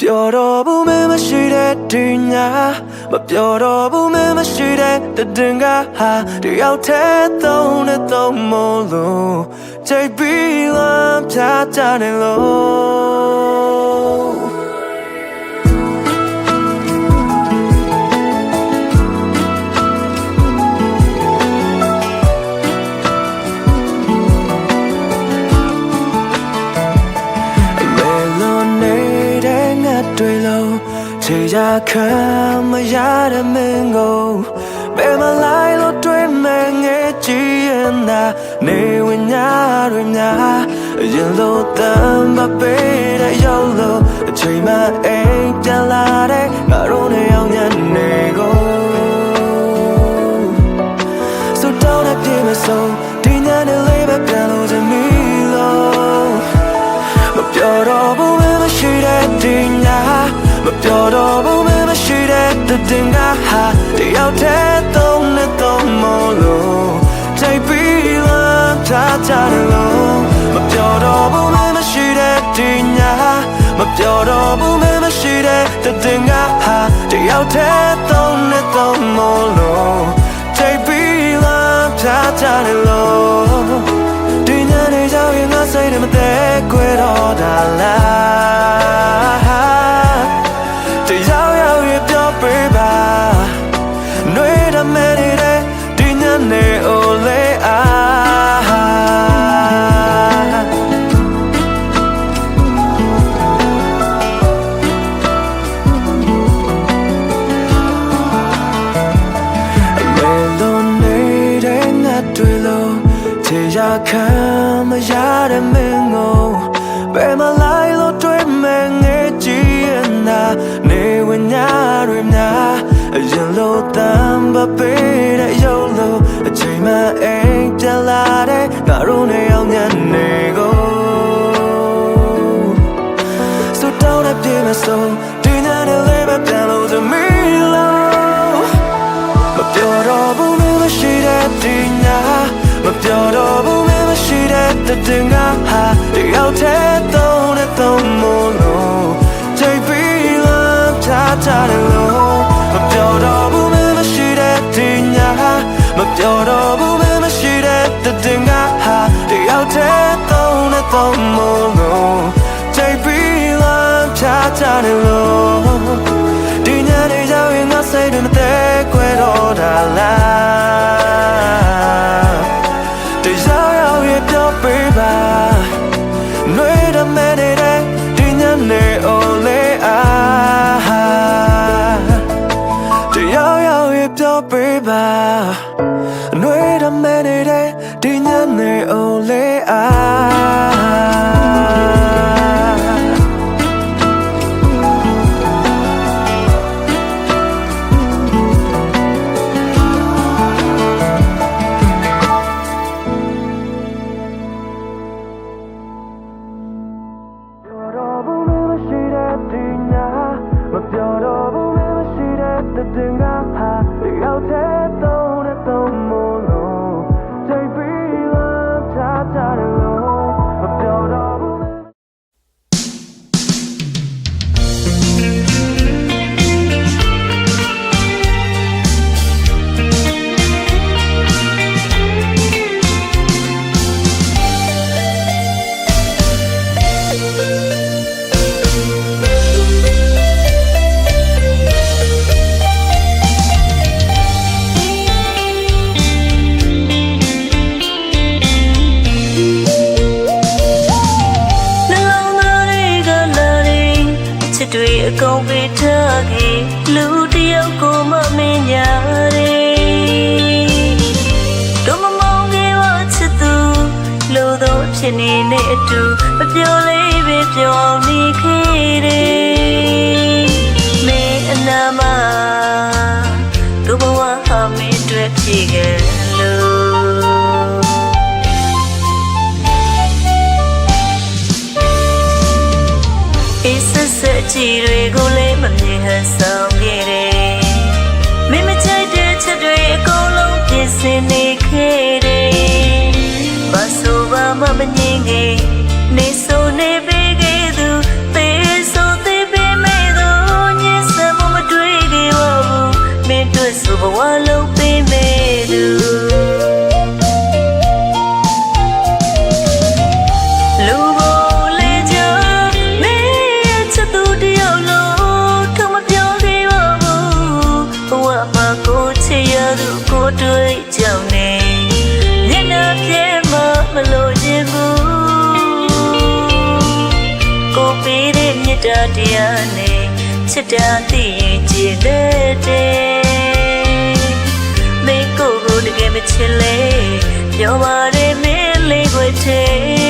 ပြောတော့ဘူးမင်းမရှိတဲ့ဒီညာမပြောတော့ဘူးမင်းမရှိတဲ့တတင်ကဟာတယောက်တည်းသုံးနဲ့သုံးမလို့ချိန်ပြီးလမ်းဖြာကြတယ်လို့ ခြေရခံမရတဲ့မင်းကိုဘယ်မလိုက်လို့တွေ့မဲ့ငယ်ကြည့်ရင်သာနေဝင်ညာတွေများရင်လို့တမ်းမပေး မပြောတော့ဘူးမင်းမရှိတဲ့တတင်ကဟာတယောက်တည်းသုံးနဲ့သုံးမလို့ချိန်ပြီးလာထားကြတယ်လို့မပြောတော့ဘူးမင်းမရှိတဲ့ဒီညာမပြောတော့ဘူးမင်းမရှိတဲ့တတင်ကဟာတယောက်တည်းသုံးနဲ့သုံးမလို့ချိန်ပြီးလာထားကြတယ်လို့ဒီညနေကြောင်ရင်ငါစိတ်နဲ့မသက်ခွဲတော့တာလား တဲ့ဒီညာမပြောတော့ဘူးမင်းမရှိတဲ့တတင်ကဟာတယောက်တည်းသုံးနဲ့သုံးမလို့ချိန်ပြီးလာထားကြတယ်လို့မပြောတော့ဘူးမင်းမရှိတဲ့ဒီညာမပြောတော့ဘူးမင်းမရှိတဲ့တတင်ကဟာတယောက်တည်းသုံးနဲ့သုံးမလို့ချိန်ပြီးလာထားကြတယ်လို့ဒီညနေကြောင်ရင်ငါစိတ်တွေ ဒီညနေ ဆက်ဆက်ကြည်တွေကိုလည်းမမြင်ဟန်ဆောင်ခဲ့တယ်မင်းမချိုက်တဲ့ချက်တွေအကုန်လုံးပြင်ဆင်နေခဲ့တယ်ဘာဆိုဘာမှမငြင်းခဲ့နေဆိုနေပေး တရားနဲ့ချစ်တာသိရင်ကြည်တဲ့တဲ့မင်းကိုယ်ကိုတကယ်မချစ်လေပြောပါရမင်းလေးကိုချေနှ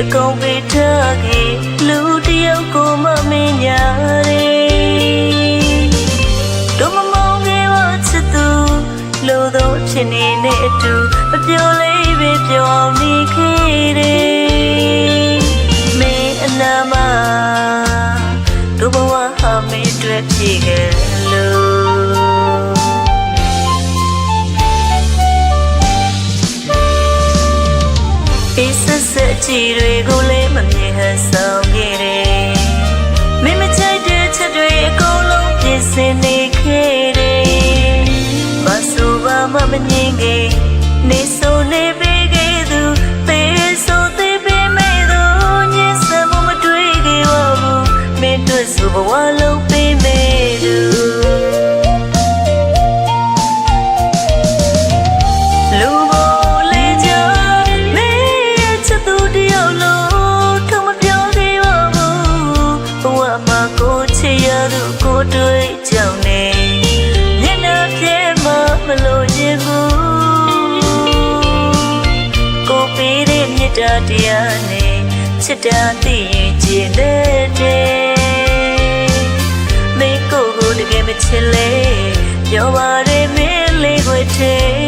အကုန်ပေးထားခဲ့လူတစ်ယောက်ကိုမမင်းညာတယ်တို့မမောင်ခဲ့ပါချစ်သူလို့တော့ဖြစ်နေတဲ့အတူမပြောလေးပဲပြောင်းနေခဲ့တယ်မင်းအနာမတို့ဘဝဟာမင်းအတွက်ဖြစ်ခဲ့ ဆက်ဆက်ကြည်တွေကိုလည်းမမြင်ဟန်ဆောင်ခဲ့တယ်မင်းမချိုက်တဲ့ချက်တွေအကုန်လုံးပြင်ဆင်နေ ချစ်တာသိရင်ကျင်တဲ့တဲ့မင်းကိုယ်ကိုတကယ်မချစ်လေပြောပါရမင်းလေးကိုထဲ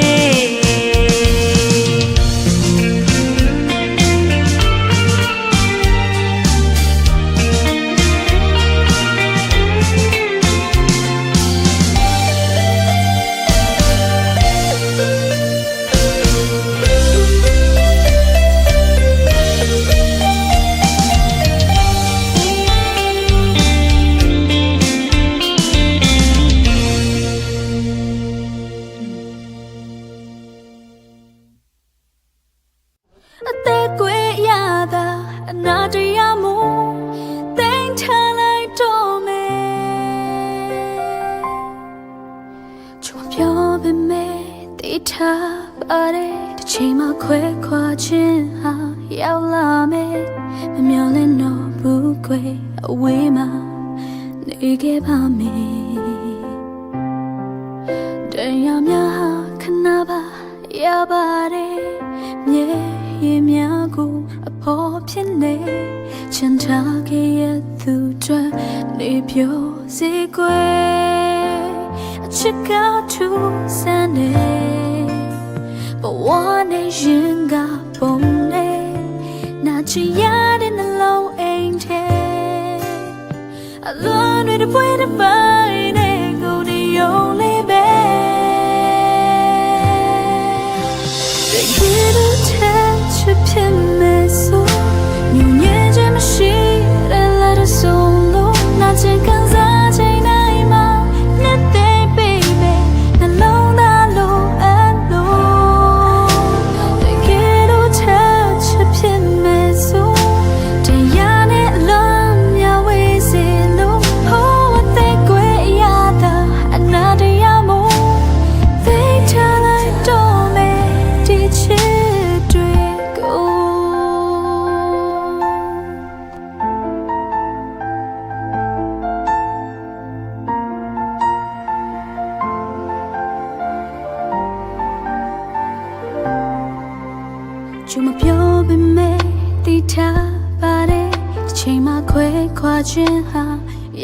အဝေးမှာနေခဲ့ပါမယ်တရားများဟာခဏပါရပါတယ်မြေရင်များကိုအဖို့ဖြစ်နေချန်ထားခဲ့ရသူတွေနေပြောစေကွယ်အချစ်ကသူစမ်းနေဘဝနဲ့ရင်ကပုံနေနာချင်ရတဲ့ အလုံးတွေတစ်ပွဲတ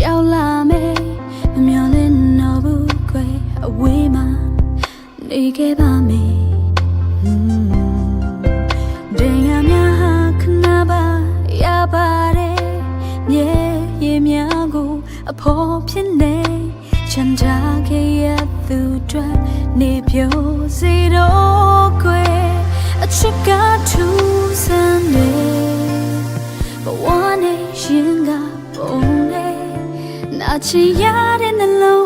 ရောက်လာမယ်မမျော်လင့်တော့ဘူးကွယ်အဝေးမှာနေခဲ့ပါမယ်တရားများဟာခဏပါရပါတယ်မြေရေများကိုအဖို့ဖြစ်နေချမ်းသာခဲ့ရသူတွေနေပြောစီတော့ကွယ်ရှိကထူးဆ ချင်ရတဲ့နှလုံး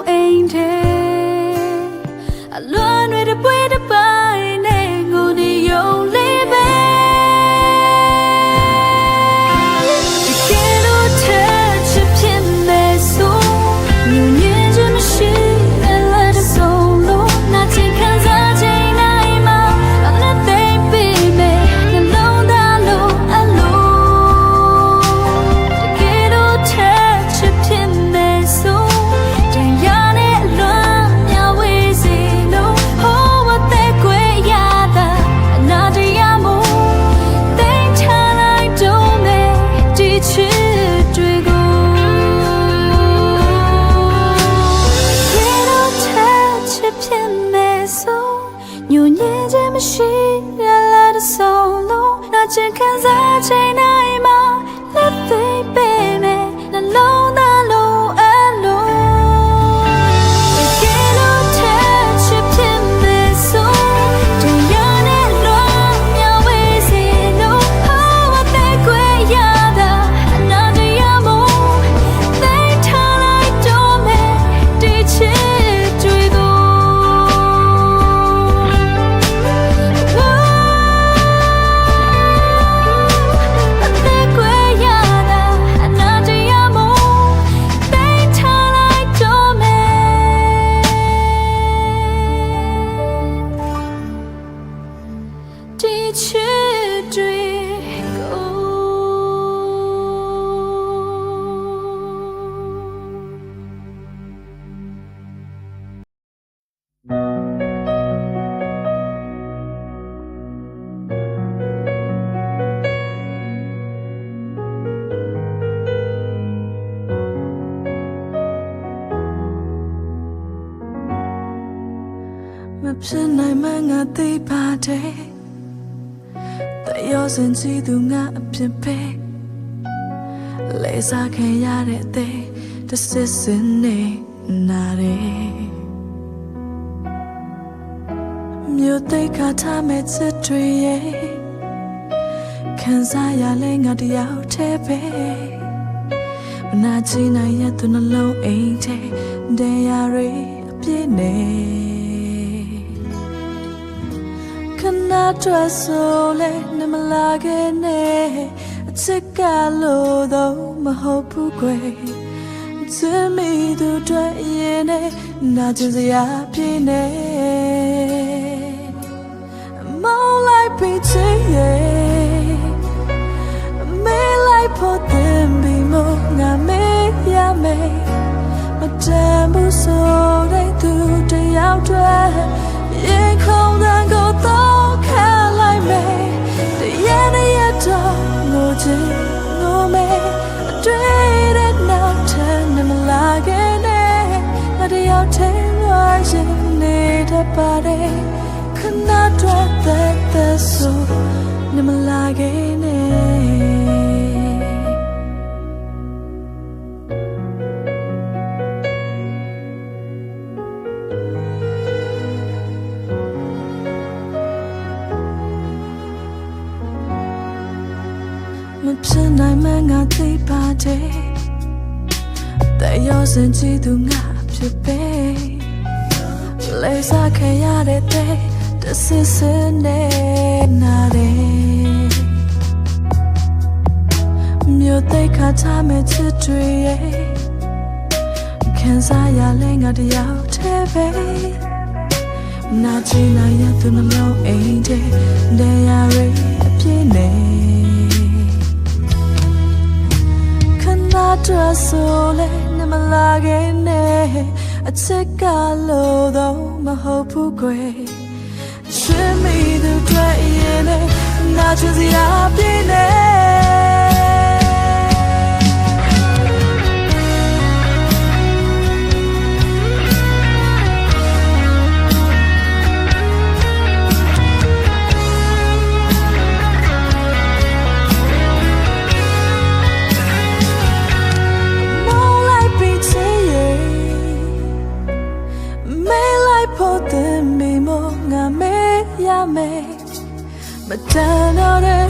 မဖြစ်နိုင်မှငါသိပါတယ်တယောစင်ကြည့်သူငါအဖြစ်ပဲလေစားခဲ့ရတဲ့တဲ့တစစ်စင်နေနာတယ်မြို့သိက္ခာထားမဲ့ချစ်တွေရဲ့ခံစားရလဲငါတယောက်တည်းပဲမနာချင်နိုင်ရသူနှလုံးအိမ်ထဲတရားတွေအပြည့်နေ ခဏတော့ဆိုလဲနမလာခဲ့နဲ့အချစ်ကလို့တော့မဟုတ်ဘူးကွယ်ဇမီသူတွေ့ရင်နဲ့နာကျင်စရာပြင်းနေမောင်းလိုက်ပြီးချင်ရဲ့မေးလိုက်ဖို့တင်ပြီးမငါမေးရမယ်မတန်ဘူးဆိုတဲ့သူတယောက်တည်းရင်ခုန်တဲ့ ကိုတော့ခံလိုက်မယ်တရတဲ့ရတော့ သိပါတယ်แต่ရောစင်ကြည့်သူငါဖြစ်ပဲလေစားခဲ့ရတဲ့တဲ့တစစ်စင်နေနာတယ်မြို့သိက္ခာထားမဲ့ချစ်တွေရဲ့ခံစားရလဲငါတယောက်တည်းပဲနာချင်နိုင်ရသူနှလုံးအိမ်ထဲတရားတွေအပြည့်နေ ဏတော့ဆိုလဲနမလာခဲ့နဲ့အချစ်ကလို့တော့မဟုတ်ဘူးကွယ်ရှင်မိသူတွေ့ရင်နဲ့နာချင်စရာပြင်းနေ 단어를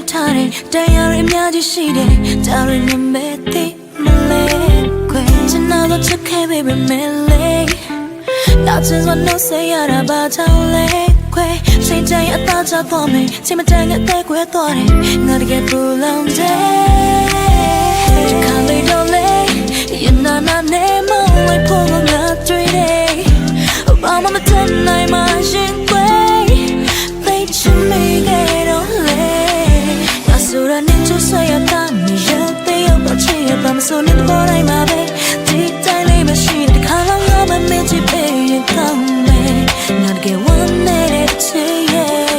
လို့ထားတယ်တရားတွေအများကြီးရှိတယ်ဒါတွေနမဲ့သိမလဲခွဲကျွန်တော်တို့ချက်ခဲ့ပေမဲ့လေနောက်ကျစွာနှုတ်ဆက်ရတာဘာကြောင့်လဲခွဲချိန်တိုင်းအသာချသွားမယ်ချိန်မတန်တဲ့အသက်ခွဲသွားတယ်ငါတကယ်ပူလောင်တယ် ဆိုနေတော့တိုင်းမှာပဲဒီတိုင်းလေးမရှိတဲ့ခါလောက်ငါမမင်းချစ်ပေးရင်ကောင်းမယ် not get one minute to yeah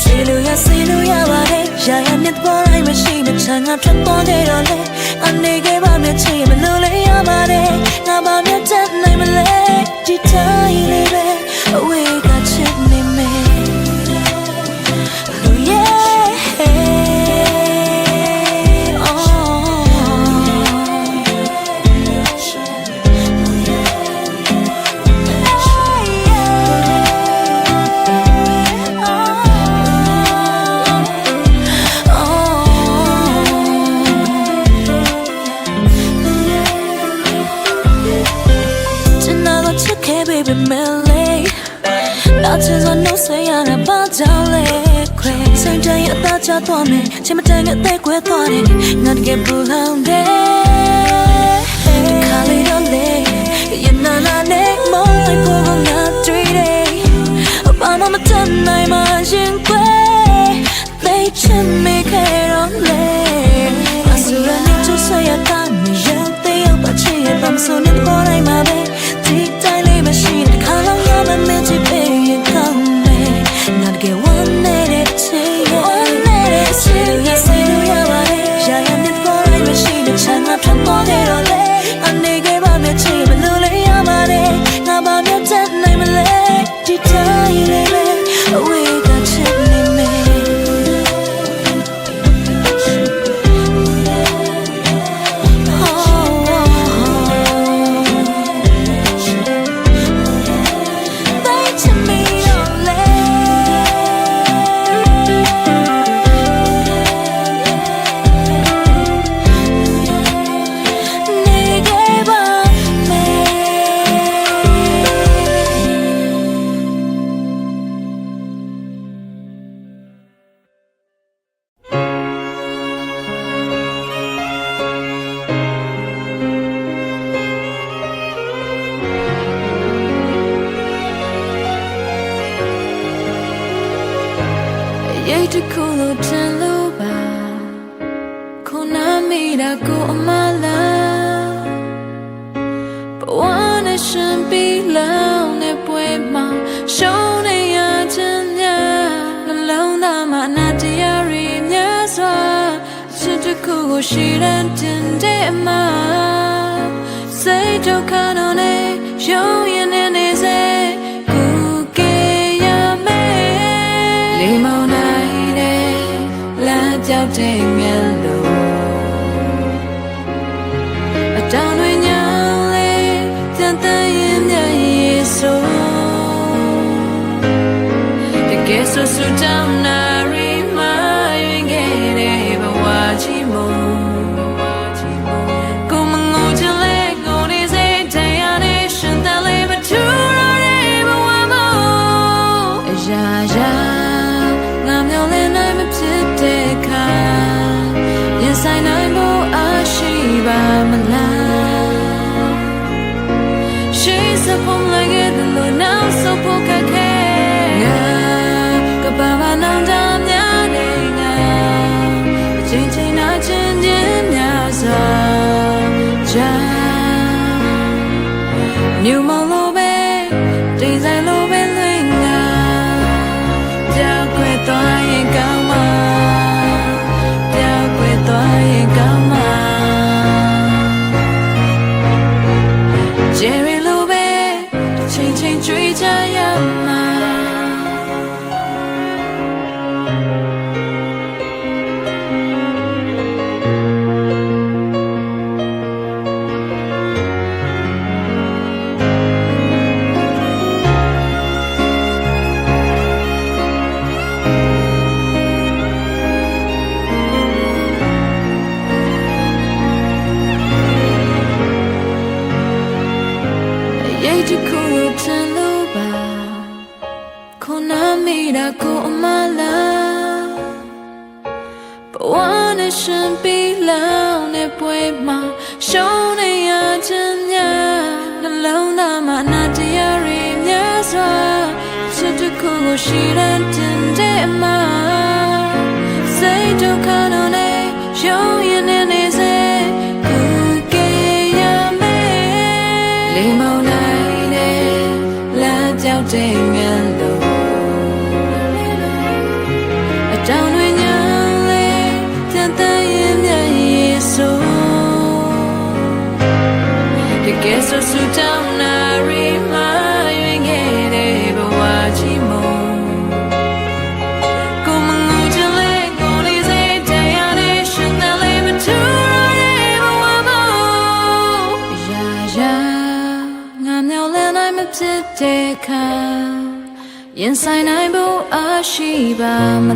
see you ya see you ya ba hey ya ya ne to မရှိမချမ်းငါထွက်ပေါ်ကြတော့လေအနေခဲ့ပါမြချင်မလို့လေရပါတယ်ငါပါမြတ်နိုင်မလဲဒီတိုင်းလေးပဲအဝေးကချစ် သွားမယ်ချင်မတန်ငါအသက်ကွဲသွားတယ်ငါတကယ်ပူလောင်တယ် day. New mo